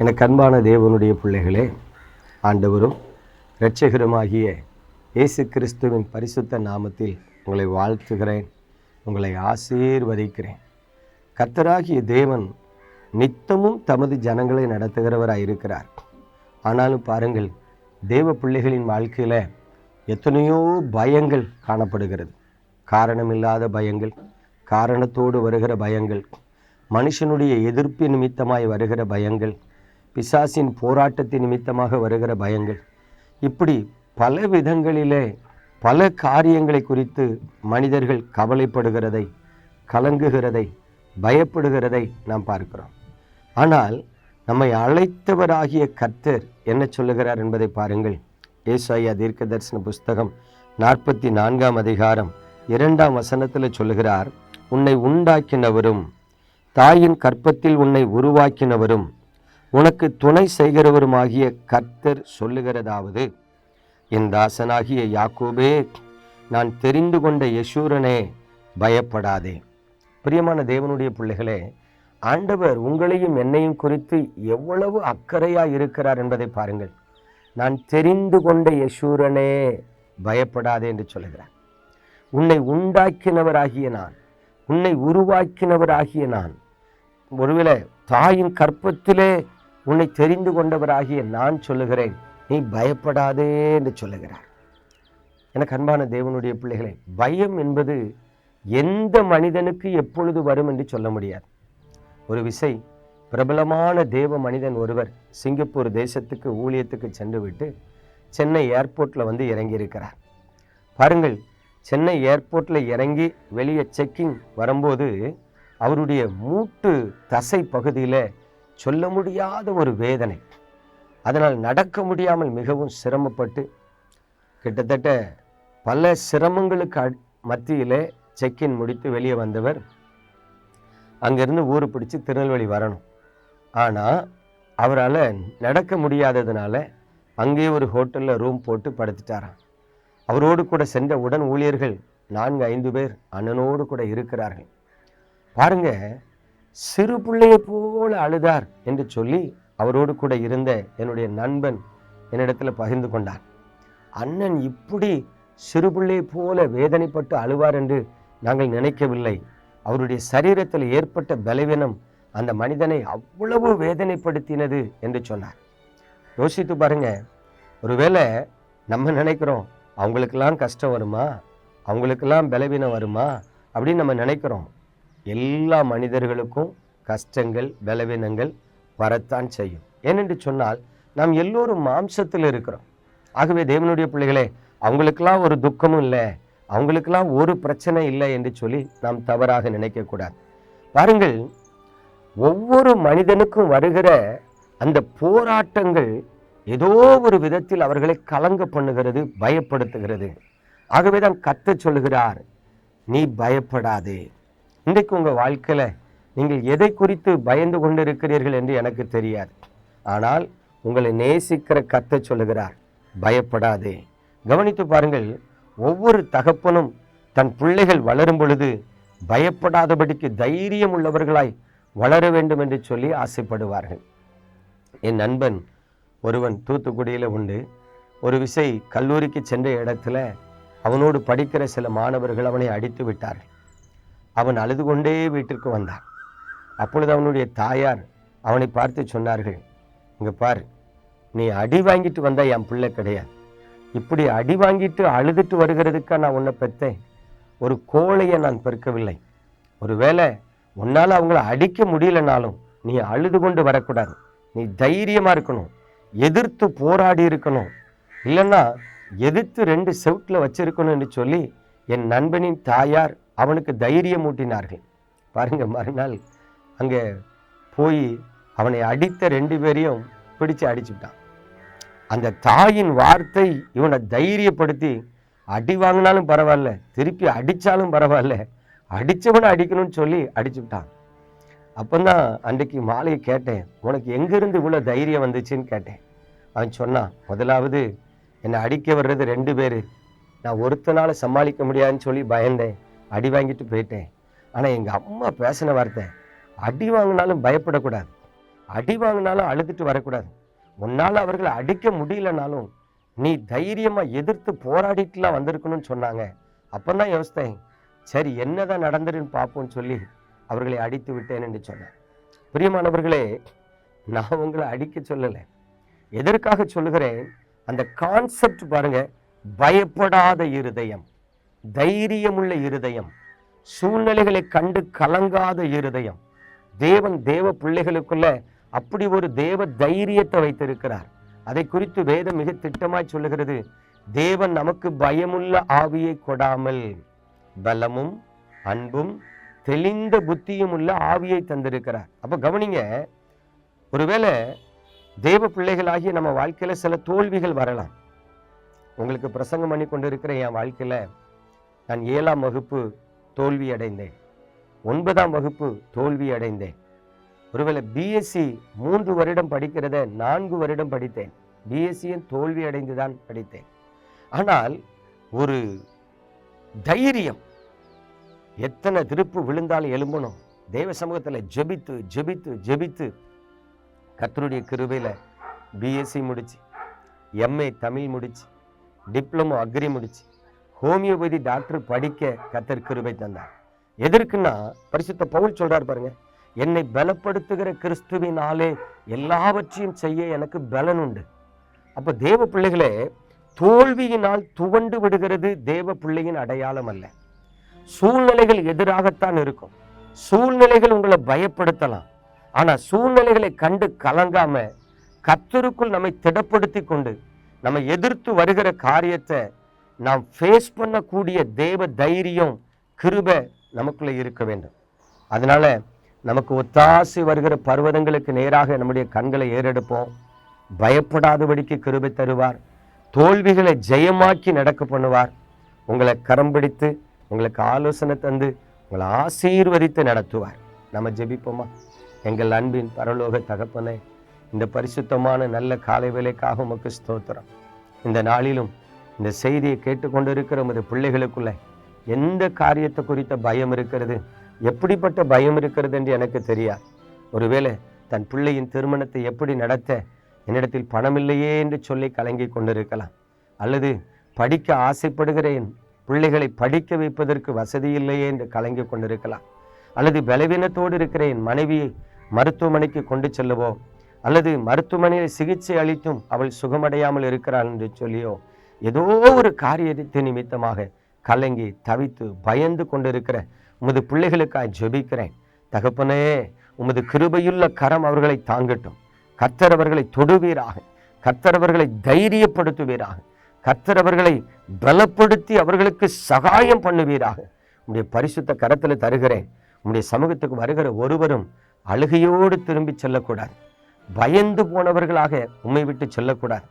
எனக்கு அன்பான தேவனுடைய பிள்ளைகளே ஆண்டவரும் இரட்சகருமாகிய இயேசு கிறிஸ்துவின் பரிசுத்த நாமத்தில் உங்களை வாழ்த்துகிறேன் உங்களை ஆசீர்வதிக்கிறேன். கர்த்தராகிய தேவன் நித்தமும் தமது ஜனங்களை நடத்துகிறவராக இருக்கிறார். ஆனாலும் பாருங்கள் தேவ பிள்ளைகளின் வாழ்க்கையில் எத்தனையோ பயங்கள் காணப்படுகிறது. காரணமில்லாத பயங்கள் காரணத்தோடு வருகிற பயங்கள் மனுஷனுடைய எதிர்ப்பு நிமித்தமாய் வருகிற பயங்கள் பிசாசின் போராட்டத்தின் நிமித்தமாக வருகிற பயங்கள். இப்படி பல விதங்களிலே பல காரியங்களை குறித்து மனிதர்கள் கவலைப்படுகிறதை கலங்குகிறதை பயப்படுகிறதை நாம் பார்க்கிறோம். ஆனால் நம்மை அழைத்தவராகிய கர்த்தர் என்ன சொல்லுகிறார் என்பதை பாருங்கள். ஏசாயா தீர்க்க தரிசன புஸ்தகம் நாற்பத்தி நான்காம் அதிகாரம் இரண்டாம் வசனத்தில் சொல்லுகிறார் உன்னை உண்டாக்கினவரும் தாயின் கற்பத்தில் உன்னை உருவாக்கினவரும் உனக்கு துணை செய்கிறவருமாகிய கர்த்தர் சொல்லுகிறதாவது? என் தாசனாகிய யாக்கோபே நான் தெரிந்து கொண்ட யசூரனே பயப்படாதே. பிரியமான தேவனுடைய பிள்ளைகளே ஆண்டவர் உங்களையும் என்னையும் குறித்து எவ்வளவு அக்கறையாக இருக்கிறார் என்பதை பாருங்கள். நான் தெரிந்து கொண்ட யசூரனே பயப்படாதே என்று சொல்லுகிறார். உன்னை உண்டாக்கினவராகிய நான் உன்னை உருவாக்கினவராகிய நான் ஒருவேளை தாயின் கற்பத்திலே உன்னை தெரிந்து கொண்டவராகிய நான் சொல்லுகிறேன். நீ பயப்படாதே என்று சொல்லுகிறார். எனக்கு அன்பான தேவனுடைய பிள்ளைகளை பயம் என்பது எந்த மனிதனுக்கு எப்பொழுது வரும் என்று சொல்ல முடியாது. ஒரு விசை பிரபலமான தேவ மனிதன் ஒருவர் சிங்கப்பூர் தேசத்துக்கு ஊழியத்துக்கு சென்று விட்டு சென்னை ஏர்போர்ட்டில் வந்து இறங்கியிருக்கிறார். பாருங்கள் சென்னை ஏர்போர்ட்டில் இறங்கி வெளியே செக்கிங் வரும்போது அவருடைய மூட்டு தசை பகுதியில் சொல்ல முடியாத ஒரு வேதனை. அதனால் நடக்க முடியாமல் மிகவும் சிரமப்பட்டு கிட்டத்தட்ட பல சிரமங்களுக்கு அட்- மத்தியிலே செக்கின் முடித்து வெளியே வந்தவர். அங்கேருந்து ஊர் பிடிச்சி திருநெல்வேலி வரணும். ஆனால் அவரால் நடக்க முடியாததுனால அங்கேயே ஒரு ஹோட்டலில் ரூம் போட்டு படுத்துட்டாராம். அவரோடு கூட சென்ற உடன் ஊழியர்கள் நான்கு ஐந்து பேர் அண்ணனோடு கூட இருக்கிறார்கள். பாருங்க சிறு பிள்ளையை போல அழுதார் என்று சொல்லி அவரோடு கூட இருந்த என்னுடைய நண்பன் என்னிடத்தில் பகிர்ந்து கொண்டார். அண்ணன் இப்படி சிறு பிள்ளை போல வேதனைப்பட்டு அழுவார் என்று நாங்கள் நினைக்கவில்லை. அவருடைய சரீரத்தில் ஏற்பட்ட பலவீனம் அந்த மனிதனை அவ்வளவு வேதனைப்படுத்தினது என்று சொன்னார். யோசித்து பாருங்க ஒருவேளை நம்ம நினைக்கிறோம் அவங்களுக்கெல்லாம் கஷ்டம் வருமா? அவங்களுக்கெல்லாம் பலவீனம் வருமா? அப்படின்னு நம்ம நினைக்கிறோம். எல்லா மனிதர்களுக்கும் கஷ்டங்கள் பலவீனங்கள் வரத்தான் செய்யும். ஏனென்று சொன்னால் நாம் எல்லோரும் மாம்சத்தில் இருக்கிறோம். ஆகவே தேவனுடைய பிள்ளைகளே அவங்களுக்கெல்லாம் ஒரு துக்கமும் இல்லை. அவங்களுக்கெல்லாம் ஒரு பிரச்சனை இல்லை என்று சொல்லி நாம் தவறாக நினைக்கக்கூடாது. பாருங்கள் ஒவ்வொரு மனிதனுக்கும் வருகிற அந்த போராட்டங்கள் ஏதோ ஒரு விதத்தில் அவர்களை கலங்க பண்ணுகிறது பயப்படுத்துகிறது. ஆகவே தான் கத்த சொல்லுகிறார் நீ பயப்படாதே. இன்றைக்கு உங்கள் வாழ்க்கையில் நீங்கள் எதை குறித்து பயந்து கொண்டிருக்கிறீர்கள் என்று எனக்கு தெரியாது. ஆனால் உங்களை நேசிக்கிற கத்த சொல்லுகிறார் பயப்படாதே. கவனித்து பாருங்கள் ஒவ்வொரு தகப்பனும் தன் பிள்ளைகள் வளரும் பொழுது பயப்படாதபடிக்கு தைரியம் உள்ளவர்களாய் வளர வேண்டும் என்று சொல்லி ஆசைப்படுவார்கள். என் நண்பன் ஒருவன் தூத்துக்குடியில் உண்டு. ஒரு விசை கல்லூரிக்கு சென்ற இடத்துல அவனோடு படிக்கிற சில மாணவர்கள் அவனை அடித்து விட்டார்கள். அவன் அழுது கொண்டே வீட்டிற்கு வந்தான். அப்பொழுது அவனுடைய தாயார் அவனை பார்த்து சொன்னார்கள் இங்கே பார் நீ அடி வாங்கிட்டு வந்தா என் பிள்ளை கிடையாது. இப்படி அடி வாங்கிட்டு அழுதுட்டு வருகிறதுக்காக நான் உன்னை பெற்றேன். ஒரு கோழையை நான் பெருக்கவில்லை. ஒருவேளை உன்னால் அவங்கள அடிக்க முடியலனாலும் நீ அழுது கொண்டு வரக்கூடாது. நீ தைரியமாக இருக்கணும் எதிர்த்து போராடி இருக்கணும். இல்லைன்னா எதிர்த்து ரெண்டு செவுட்டில் வச்சிருக்கணும் சொல்லி என் நண்பனின் தாயார் அவனுக்கு தைரியம் ஊட்டினார்கள். பாருங்கள் மறுநாள் அங்கே போய் அவனை அடித்த ரெண்டு பேரையும் பிடிச்சு அடிச்சுட்டான். அந்த தாயின் வார்த்தை இவனை தைரியப்படுத்தி அடி வாங்கினாலும் பரவாயில்ல திருப்பி அடித்தாலும் பரவாயில்ல அடித்தவனை அடிக்கணும்னு சொல்லி அடிச்சுட்டான். அப்போதான் அன்றைக்கு மாலையை கேட்டேன் உனக்கு எங்கேருந்து இவ்வளோ தைரியம் வந்துச்சுன்னு கேட்டேன். அவன் சொன்னான் முதலாவது என்னை அடிக்க வர்றது ரெண்டு பேர். நான் ஒருத்தனால சமாளிக்க முடியாதுன்னு சொல்லி பயந்தேன். அடி வாங்கிட்டு போயிட்டேன். ஆனால் எங்கள் அம்மா பேசின வார்த்தை அடி வாங்கினாலும் பயப்படக்கூடாது. அடி வாங்கினாலும் அழுதுட்டு வரக்கூடாது. உன்னால் அவர்களை அடிக்க முடியலனாலும் நீ தைரியமாக எதிர்த்து போராடிட்டுலாம் வந்திருக்கணும்னு சொன்னாங்க. அப்பந்தான் யோசித்தேன் சரி என்னதான் நடந்துருன்னு பார்ப்போம்னு சொல்லி அவர்களை அடித்து விட்டேன் என்று சொன்னேன் பிரியமானவர்களே நான் உங்களை அடிக்க சொல்லலை. எதற்காக சொல்லுகிறேன் அந்த கான்செப்ட் பாருங்கள் பயப்படாத இருதயம். தைரியமுள்ள இருதயம் சூழ்நிலைகளை கண்டு கலங்காத இருதயம். தேவன் தேவ பிள்ளைகளுக்குள்ள அப்படி ஒரு தேவ தைரியத்தை வைத்திருக்கிறார். அதை குறித்து வேதம் மிக திட்டமாய் சொல்லுகிறது. தேவன் நமக்கு பயமுள்ள ஆவியை கொடாமல் பலமும் அன்பும் தெளிந்த புத்தியும் உள்ள ஆவியை தந்திருக்கிறார். அப்போ கவனிங்க ஒருவேளை தேவ பிள்ளைகளாகிய நம்ம வாழ்க்கையில சில தோல்விகள் வரலாம். உங்களுக்கு பிரசங்கம் பண்ணி கொண்டு இருக்கிற என் வாழ்க்கையில நான் ஏழாம் வகுப்பு தோல்வி அடைந்தேன் ஒன்பதாம் வகுப்பு தோல்வி அடைந்தேன் ஒருவேளை பிஎஸ்சி மூன்று வருடம் படிக்கிறத நான்கு வருடம் படித்தேன். பிஎஸ்சியும் தோல்வி அடைந்து தான் படித்தேன். ஆனால் ஒரு தைரியம். எத்தனை திருப்பு விழுந்தாலும் எழும்பணும். தேவ சமூகத்தில் ஜெபித்து ஜெபித்து ஜெபித்து. கத்தருடைய கிருபையில் பிஎஸ்சி முடிச்சு. எம்ஏ தமிழ் முடிச்சு. டிப்ளமோ அக்ரி முடிச்சு. ஹோமியோபதி டாக்டர் படிக்க கத்தர் கிருபை தந்தார். எதற்குன்னா பரிசுத்த பவுல் சொல்றார் பாருங்க என்னை பலப்படுத்துகிற கிறிஸ்துவினாலே எல்லாவற்றையும் செய்ய எனக்கு பலன் உண்டு. அப்ப தேவ பிள்ளைகளே தோல்வியினால் துவண்டு விடுகிறது தேவ பிள்ளையின் அடையாளம் அல்ல. சூழ்நிலைகள் எதிராகத்தான் இருக்கும். சூழ்நிலைகள் உங்களை பயப்படுத்தலாம். ஆனா சூழ்நிலைகளை கண்டு கலங்காம கத்தருக்குள் நம்மை திடப்படுத்தி கொண்டு நம்ம எதிர்த்து வருகிற காரியத்தை நாம் ஃபேஸ் பண்ணக்கூடிய தேவ தைரியம் கிருபை நமக்குள்ளே இருக்க வேண்டும். அதனால் நமக்கு ஒத்தாசி வருகிற பர்வதங்களுக்கு நேராக நம்முடைய கண்களை ஏறெடுப்போம். பயப்படாதபடிக்கு கிருபை தருவார். தோல்விகளை ஜெயமாக்கி நடக்க பண்ணுவார். உங்களை கரம் பிடித்து உங்களுக்கு ஆலோசனை தந்து உங்களை ஆசீர்வதித்து நடத்துவார். நம்ம ஜெபிப்போமா? எங்கள் அன்பின் பரலோக தகப்பனே இந்த பரிசுத்தமான நல்ல காலை வேலைக்காக உமக்கு ஸ்தோத்திரம். இந்த நாளிலும் இந்த செய்தியை கேட்டுக்கொண்டிருக்கிற உமது பிள்ளைகளுக்குள்ள எந்த காரியத்தை குறித்த பயம் இருக்கிறது? எப்படிப்பட்ட பயம் இருக்கிறது என்று எனக்கு தெரியாது. ஒருவேளை தன் பிள்ளையின் திருமணத்தை எப்படி நடத்த என்னிடத்தில் பணம் இல்லையே என்று சொல்லி கலங்கி கொண்டிருக்கலாம். அல்லது படிக்க ஆசைப்படுகிற என் பிள்ளைகளை படிக்க வைப்பதற்கு வசதி இல்லையே என்று கலங்கி கொண்டிருக்கலாம். அல்லது பலவீனத்தோடு இருக்கிற என் மனைவியை மருத்துவமனைக்கு கொண்டு செல்லவோ அல்லது மருத்துவமனையில் சிகிச்சை அளித்தும் அவள் சுகமடையாமல் இருக்கிறாள் என்று சொல்லியோ ஏதோ ஒரு காரியத்தை நிமித்தமாக கலங்கி தவித்து பயந்து கொண்டிருக்கிற உமது பிள்ளைகளுக்காக ஜெபிக்கிறேன். தகப்பனே உமது கிருபையுள்ள கரம் அவர்களை தாங்கட்டும். கத்தரவர்களை தொடுவீராக. கத்தரவர்களை தைரியப்படுத்துவீராக. கத்தரவர்களை பலப்படுத்தி அவர்களுக்கு சகாயம் பண்ணுவீராக. உடைய பரிசுத்த கரத்தில் தருகிறேன். உடைய சமூகத்துக்கு வருகிற ஒருவரும் அழுகையோடு திரும்பி செல்லக்கூடாது. பயந்து போனவர்களாக உண்மை விட்டு செல்லக்கூடாது.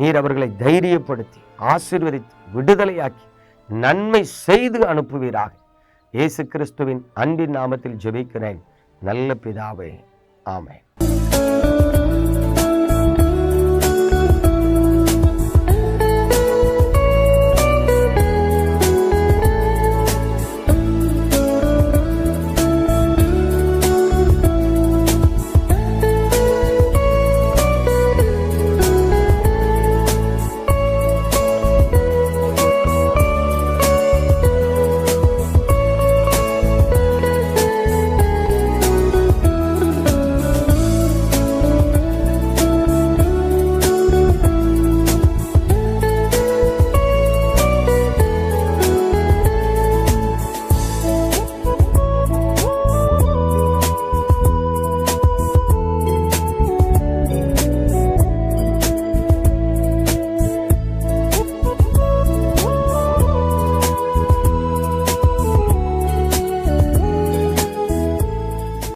நீர் அவர்களை தைரியப்படுத்தி ஆசிர்வதித்து விடுதலையாக்கி நன்மை செய்து அனுப்புவீராக. இயேசு கிறிஸ்துவின் அன்பின் நாமத்தில் ஜெபிக்கிறேன். நல்ல பிதாவே ஆமேன்.